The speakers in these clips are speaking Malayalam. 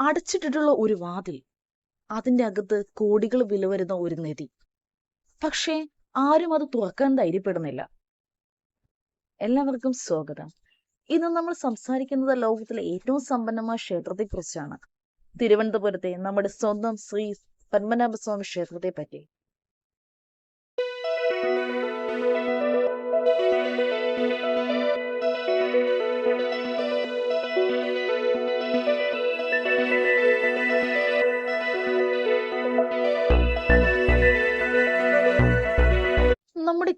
അടച്ചിട്ടിട്ടുള്ള ഒരു വാതിൽ. അതിന്റെ അകത്ത് കോടികൾ വില വരുന്ന ഒരു നിധി പക്ഷേ ആരും അത് തുറക്കാൻ ധൈര്യപ്പെടുന്നില്ല. എല്ലാവർക്കും സ്വാഗതം. ഇന്ന് നമ്മൾ സംസാരിക്കുന്നത് ലോകത്തിലെ ഏറ്റവും സമ്പന്നമായ ക്ഷേത്രത്തെ കുറിച്ചാണ് തിരുവനന്തപുരത്തെ നമ്മുടെ സ്വന്തം ശ്രീ പത്മനാഭസ്വാമി ക്ഷേത്രത്തെ പറ്റി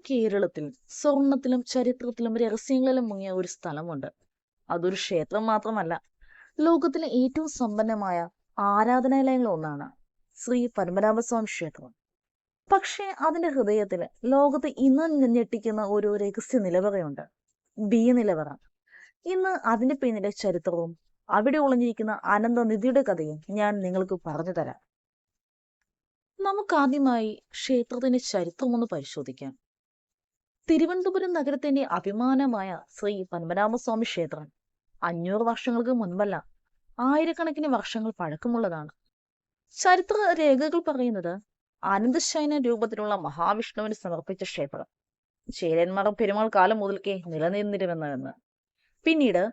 കേരളത്തിൽ സ്വർണത്തിലും ചരിത്രത്തിലും രഹസ്യങ്ങളിലും മുങ്ങിയ ഒരു സ്ഥലമുണ്ട്. അതൊരു ക്ഷേത്രം മാത്രമല്ല ലോകത്തിലെ ഏറ്റവും സമ്പന്നമായ ആരാധനാലയങ്ങളിൽ ഒന്നാണ് ശ്രീ പത്മനാഭസ്വാമി ക്ഷേത്രം. പക്ഷേ അതിന്റെ ഹൃദയത്തിൽ ലോകത്ത് ഇന്ന് ഞെട്ടിക്കുന്ന ഒരു രഹസ്യ നിലവറയുണ്ട്. ബി നിലവറ. ഇന്ന് അതിന്റെ പിന്നിലെ ചരിത്രവും അവിടെ ഒളിഞ്ഞിരിക്കുന്ന അനന്തനിധിയുടെ കഥയും ഞാൻ നിങ്ങൾക്ക് പറഞ്ഞു തരാം. നമുക്കാദ്യമായി ക്ഷേത്രത്തിന്റെ ചരിത്രം ഒന്ന് പരിശോധിക്കാം. തിരുവനന്തപുരം നഗരത്തിന്റെ അഭിമാനമായ ശ്രീ പത്മനാഭസ്വാമി ക്ഷേത്രം അഞ്ഞൂറ് വർഷങ്ങൾക്ക് മുൻപല്ല ആയിരക്കണക്കിന് വർഷങ്ങൾ പഴക്കമുള്ളതാണ്. ചരിത്ര രേഖകൾ പറയുന്നത് അനന്തശയന രൂപത്തിലുള്ള മഹാവിഷ്ണുവിന് സമർപ്പിച്ച ക്ഷേത്രം. ചേരന്മാർ പെരുമാൾ കാലം മുതൽക്കേ നിലനിന്നിരുമെന്ന് പിന്നീട്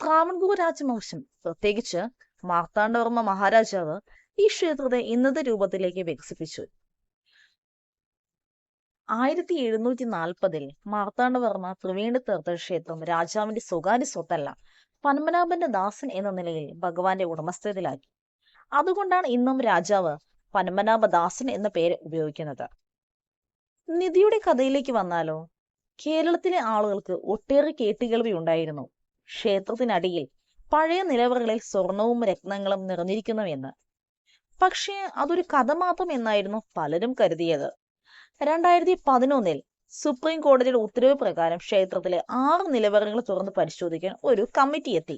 ത്രാവൺകൂർ രാജവംശം പ്രത്യേകിച്ച് മാർത്താണ്ഡവർമ്മ മഹാരാജാവ് ഈ ക്ഷേത്രത്തെ ഇന്നത്തെ രൂപത്തിലേക്ക് വികസിപ്പിച്ചു. ആയിരത്തി എഴുന്നൂറ്റി നാൽപ്പതിൽ മാർത്താണ്ഡവർമ്മ ത്രിവേണി തീർത്ഥ ക്ഷേത്രം രാജാവിന്റെ സ്വകാര്യ സ്വത്തല്ല പന്മനാഭന്റെ ദാസൻ എന്ന നിലയിൽ ഭഗവാന്റെ ഉടമസ്ഥതയിലാക്കി. അതുകൊണ്ടാണ് ഇന്നും രാജാവ് പന്മനാഭദാസൻ എന്ന പേര് ഉപയോഗിക്കുന്നത്. നിധിയുടെ കഥയിലേക്ക് വന്നാലോ? കേരളത്തിലെ ആളുകൾക്ക് ഒട്ടേറെ കേട്ടുകേൾവി ഉണ്ടായിരുന്നു. ക്ഷേത്രത്തിനടിയിൽ പഴയ നിലവറകളിൽ സ്വർണവും രത്നങ്ങളും നിറഞ്ഞിരിക്കുന്നുവെന്ന്. പക്ഷേ അതൊരു കഥ മാത്രം എന്നായിരുന്നു പലരും കരുതിയത്. രണ്ടായിരത്തി പതിനൊന്നിൽ സുപ്രീം കോടതിയുടെ ഉത്തരവ് പ്രകാരം ക്ഷേത്രത്തിലെ ആറ് നിലവറകൾ തുറന്ന് പരിശോധിക്കാൻ ഒരു കമ്മിറ്റി എത്തി.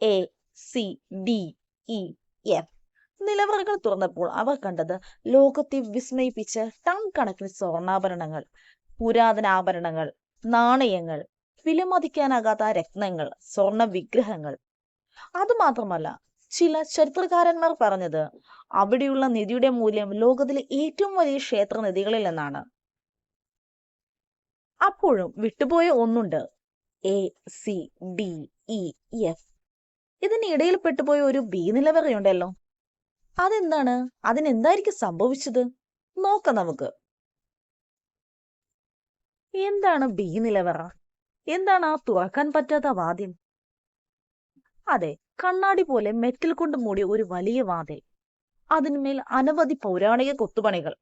A C D E F നിലവറകൾ തുറന്നപ്പോൾ അവർ കണ്ടത് ലോകത്തെ വിസ്മയിപ്പിച്ച ടൺ കണക്കിന് സ്വർണാഭരണങ്ങൾ പുരാതന ആഭരണങ്ങൾ നാണയങ്ങൾ വിലമതിക്കാനാകാത്ത രത്നങ്ങൾ സ്വർണ വിഗ്രഹങ്ങൾ. അതുമാത്രമല്ല ചില ചരിത്രകാരന്മാർ പറഞ്ഞത് അവിടെയുള്ള നിധിയുടെ മൂല്യം ലോകത്തിലെ ഏറ്റവും വലിയ ക്ഷേത്ര നിധികളിൽ എന്നാണ് അപ്പോഴും വിട്ടുപോയ ഒന്നുണ്ട്. A C D E F ഇതിനിടയിൽ പെട്ടുപോയ ഒരു ബി നിലവറയുണ്ടല്ലോ. അതെന്താണ്? അതിനെന്തായിരിക്കും സംഭവിച്ചത്? നോക്കാം നമുക്ക്. എന്താണ് ബി നിലവറ? എന്താണ് ആ തുറക്കാൻ പറ്റാത്ത വാദ്യം? അതെ കണ്ണാടി പോലെ മെറ്റൽ കൊണ്ട് മൂടിയ ഒരു വലിയ വാതിൽ. അതിന്മേൽ അനവധി പൗരാണിക കൊത്തുപണികൾ.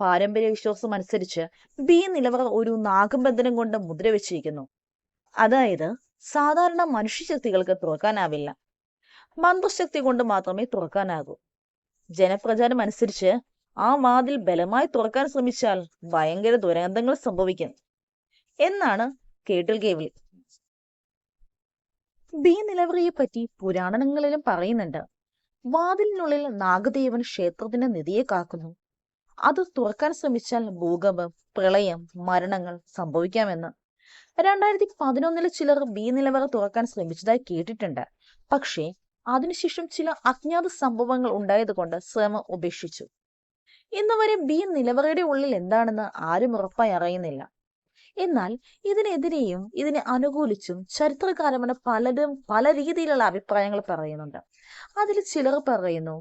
പാരമ്പര്യ വിശ്വാസം അനുസരിച്ച് ബി നിലവറ ഒരു നാഗബന്ധനം കൊണ്ട് മുദ്ര വെച്ചിരിക്കുന്നു. അതായത് സാധാരണ മനുഷ്യശക്തികൾക്ക് തുറക്കാനാവില്ല. മന്ത്രശക്തി കൊണ്ട് മാത്രമേ തുറക്കാനാകൂ. ജനപ്രചാരം അനുസരിച്ച് ആ വാതിൽ ബലമായി തുറക്കാൻ ശ്രമിച്ചാൽ ഭയങ്കര ദുരന്തങ്ങൾ സംഭവിക്കും. എന്നാണ് കേട്ടിൽ കേവലി ബി നിലവറിയെ പറ്റി പുരാണങ്ങളിലും പറയുന്നുണ്ട്. വാതിലിനുള്ളിൽ നാഗദേവൻ ക്ഷേത്രത്തിന്റെ നിധിയെ കാക്കുന്നു. അത് തുറക്കാൻ ശ്രമിച്ചാൽ ഭൂകമ്പം പ്രളയം മരണങ്ങൾ സംഭവിക്കാമെന്ന്. രണ്ടായിരത്തി പതിനൊന്നിൽ ചിലർ ബി നിലവറ തുറക്കാൻ ശ്രമിച്ചതായി കേട്ടിട്ടുണ്ട്. പക്ഷേ അതിനുശേഷം ചില അജ്ഞാത സംഭവങ്ങൾ ഉണ്ടായതുകൊണ്ട് ശ്രമം ഉപേക്ഷിച്ചു. ഇന്നുവരെ ബി നിലവറയുടെ ഉള്ളിൽ എന്താണെന്ന് ആരും ഉറപ്പായി അറിയുന്നില്ല. എന്നാൽ ഇതിനെതിരെയും ഇതിനെ അനുകൂലിച്ചും ചരിത്രകാരന്മാർ പലരും പല രീതിയിലുള്ള അഭിപ്രായങ്ങൾ പറയുന്നുണ്ട്. അതിൽ ചിലർ പറയുന്നു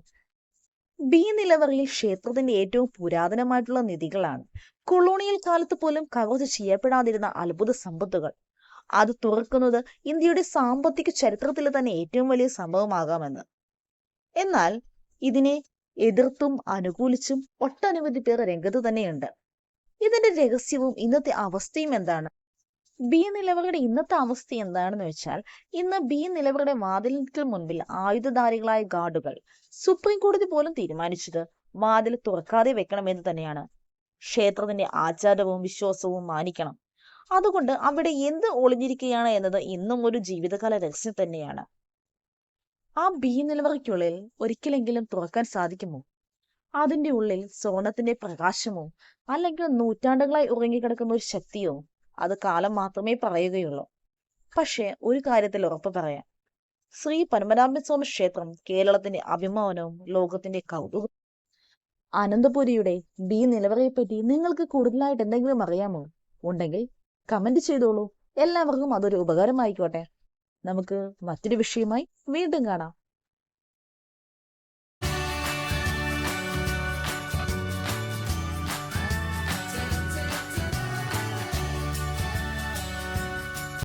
ബി നിലവറയിൽ ക്ഷേത്രത്തിന്റെ ഏറ്റവും പുരാതനമായിട്ടുള്ള നിധികളാണ്. കൊളോണിയൽ കാലത്ത് പോലും കവർച്ച ചെയ്യപ്പെടാതിരുന്ന അത്ഭുത സമ്പത്തുകൾ. അത് തുറക്കുന്നത് ഇന്ത്യയുടെ സാമ്പത്തിക ചരിത്രത്തിൽ തന്നെ ഏറ്റവും വലിയ സംഭവമാകാമെന്ന്. എന്നാൽ ഇതിനെ എതിർത്തും അനുകൂലിച്ചും ഒട്ടനവധി പേർ രംഗത്ത് തന്നെയുണ്ട്. ഇതിന്റെ രഹസ്യവും ഇന്നത്തെ അവസ്ഥയും എന്താണ്? ബി നിലവറയുടെ ഇന്നത്തെ അവസ്ഥ എന്താണെന്ന് വെച്ചാൽ ഇന്ന് ബി നിലവറയുടെ വാതിലിന് മുൻപിൽ ആയുധധാരികളായ ഗാർഡുകൾ സുപ്രീം കോടതി പോലും തീരുമാനിച്ചത് വാതിൽ തുറക്കാതെ വെക്കണമെന്ന് തന്നെയാണ്. ക്ഷേത്രത്തിന്റെ ആചാരവും വിശ്വാസവും മാനിക്കണം. അതുകൊണ്ട് അവിടെ എന്ത് ഒളിഞ്ഞിരിക്കുകയാണ് എന്നത് ഇന്നും ഒരു ജീവിതകാല രഹസ്യം തന്നെയാണ്. ആ ബി നിലവറയ്ക്കുള്ളിൽ ഒരിക്കലെങ്കിലും തുറക്കാൻ സാധിക്കുമോ? അതിന്റെ ഉള്ളിൽ സ്വർണത്തിന്റെ പ്രകാശമോ അല്ലെങ്കിൽ നൂറ്റാണ്ടുകളായി ഉറങ്ങിക്കിടക്കുന്ന ഒരു ശക്തിയോ അത് കാലം മാത്രമേ പറയുകയുള്ളൂ. പക്ഷേ ഒരു കാര്യത്തിൽ ഉറപ്പ് പറയാം. ശ്രീ പത്മനാഭസ്വാമി ക്ഷേത്രം കേരളത്തിന്റെ അഭിമാനവും ലോകത്തിന്റെ കൗതുകം അനന്തപുരിയുടെ ബി നിലവറയെപ്പറ്റി നിങ്ങൾക്ക് കൂടുതലായിട്ട് എന്തെങ്കിലും അറിയാമോ? ഉണ്ടെങ്കിൽ കമന്റ് ചെയ്തോളൂ. എല്ലാവർക്കും അതൊരു ഉപകാരമായിക്കോട്ടെ. നമുക്ക് മറ്റൊരു വിഷയമായി വീണ്ടും കാണാം.